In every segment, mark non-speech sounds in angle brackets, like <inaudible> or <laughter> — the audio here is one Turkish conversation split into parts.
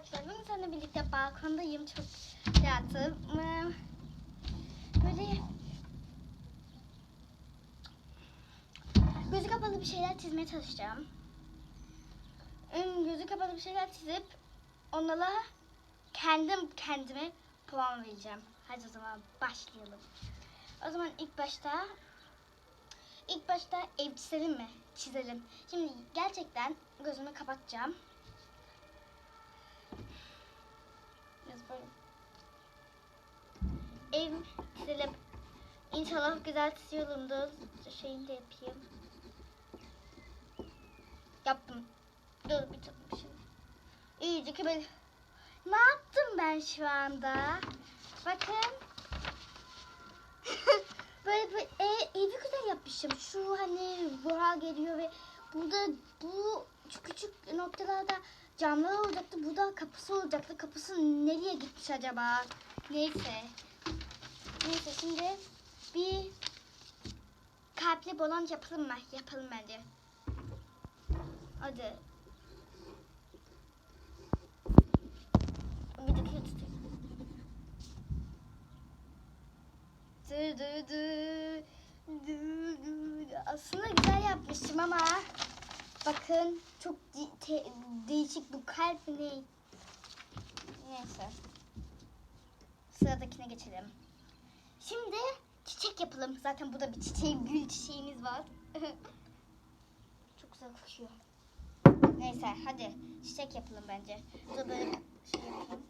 arkadaşlar bugün seninle birlikte balkondayım çok rahatım. Ee, Böyle gözü kapalı bir şeyler çizmeye çalışacağım. Ön Gözü kapalı bir şeyler çizip onlara kendim kendime puan vereceğim. Hadi o zaman başlayalım. O zaman ilk başta ilk başta ev çizelim mi? Çizelim. Şimdi gerçekten gözümü kapatacağım. Biraz böyle. Ev çizelim. İnşallah güzel çiziyorumdur. Şeyini de yapayım. Yaptım. Dur bir tutayım şimdi. İyice ki böyle. Ne yaptım ben şu anda? Bakın. <laughs> böyle bir e, evi güzel yapmışım. Şu hani buha geliyor ve burada bu küçük noktalarda camlar olacaktı. Burada kapısı olacaktı. Kapısı nereye gitmiş acaba? Neyse. Şimdi bir kalpli balon yapalım mı? Yapalım bence. Hadi. Bir dakika tutayım. Dı dı dı. Dı dı. Aslında güzel yapmışım ama bakın çok de- değişik bu kalp ne? Neyse. Sıradakine geçelim. Şimdi çiçek yapalım. Zaten burada bir çiçeği, gül çiçeğimiz var. <laughs> çok güzel kokuyor. Neyse hadi çiçek yapalım bence. Dur böyle şey yapayım.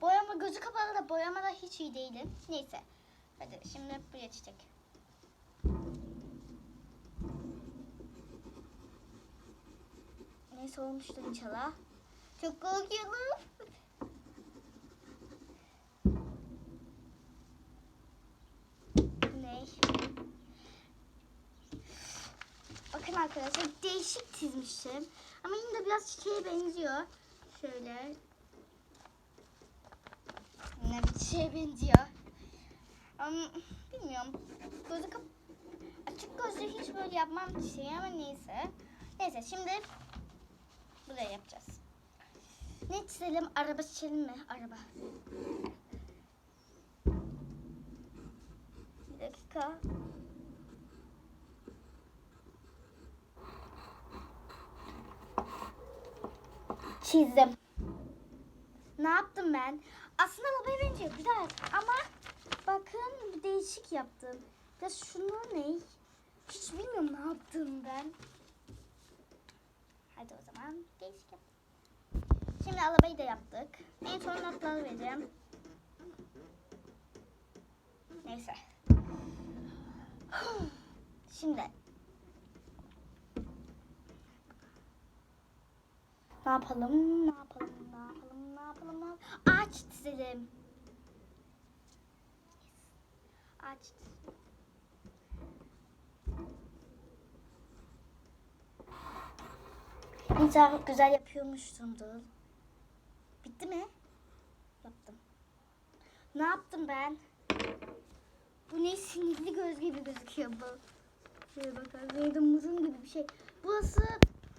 Boyama gözü kapalı da boyamada hiç iyi değilim. Neyse. Hadi şimdi buraya çiçek. Neyse olmuştur inşallah. Çok korkuyorum. Ne? Arkadaşlar değişik çizmişim. Ama yine de biraz çiçeğe benziyor. Şöyle. Yine bir çiçeğe benziyor. Ama bilmiyorum. Gözü kap Açık gözlü hiç böyle yapmam çiçeği ama neyse. Neyse şimdi buraya yapacağız. Ne çizelim? Araba çizelim mi? Araba. Bir dakika. Çizdim. Ne yaptım ben? Aslında arabaya benziyor güzel ama bakın bir değişik yaptım. Ya şunu ne? Hiç bilmiyorum ne yaptım ben. Hadi o zaman değişik yap. Şimdi arabayı da yaptık. En son notları vereceğim. Neyse. <sighs> Şimdi. Ne yapalım? Ne yapalım? Ne yapalım? Ne yapalım? Ne? Ağaç çizelim. Ağaç çizelim. İnşallah güzel yapıyormuşsundur. Bitti mi? Yaptım. Ne yaptım ben? Bu ne sinirli göz gibi gözüküyor bu. Şöyle bakın. Böyle muzun gibi bir şey. Burası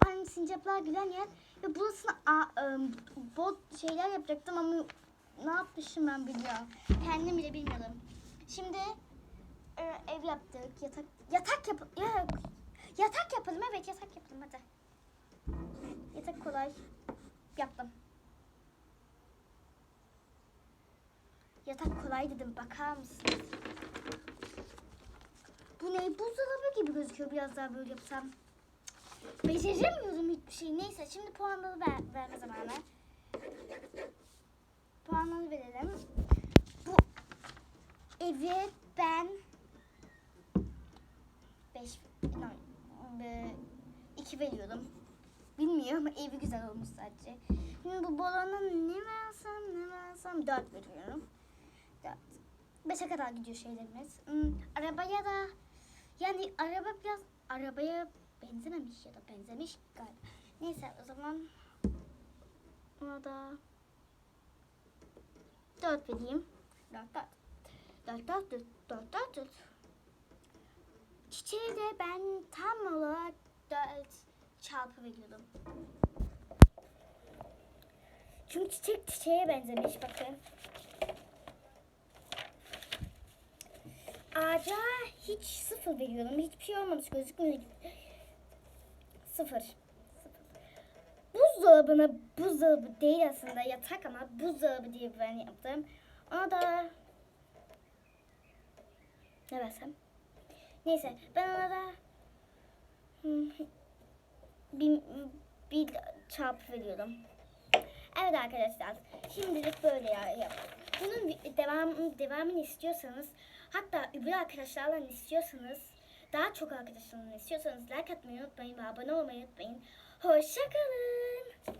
hani sincaplar gülen yer. Ve burasına a, ım, bot şeyler yapacaktım ama ne yapmışım ben bilmiyorum. Kendim bile bilmiyorum. Şimdi e, ev yaptık. Yatak yatak yap ya, yatak yapalım. Evet yatak yapalım hadi. Yatak kolay. Yaptım. Yatak kolay dedim. Bakar mısınız? Bu ne? Buzdolabı gibi gözüküyor. Biraz daha böyle yapsam. Beceremiyorum hiçbir şey. Neyse şimdi puanları ver, verme zamanı. Puanları verelim. Bu evi ben 5 2 veriyorum. Bilmiyorum ama evi güzel olmuş sadece. Şimdi bu balona ne versem ne versem 4 veriyorum. 4. 5'e kadar gidiyor şeylerimiz. Hmm, arabaya da yani araba biraz arabaya benzememiş ya da benzemiş galiba. Neyse o zaman ona da 4 vereyim. 4 4. 4 4 4 4 4 4. Çiçeği de ben tam olarak 4 çarpı veriyordum. Çünkü çiçek çiçeğe benzemiş bakın. Ağaca hiç sıfır veriyorum. Hiçbir şey olmamış gözükmüyor. Sıfır. Sıfır. Buzdolabına buzdolabı değil aslında yatak ama buzdolabı diye ben yaptım. Ona da ne versem? Neyse ben ona da hmm, bir, bir çarpı veriyorum. Evet arkadaşlar şimdilik böyle ya. yap. Bunun devam, devamını istiyorsanız hatta öbür arkadaşlarla istiyorsanız daha çok arkadaşlarla istiyorsanız like atmayı unutmayın ve abone olmayı unutmayın. Hoşçakalın.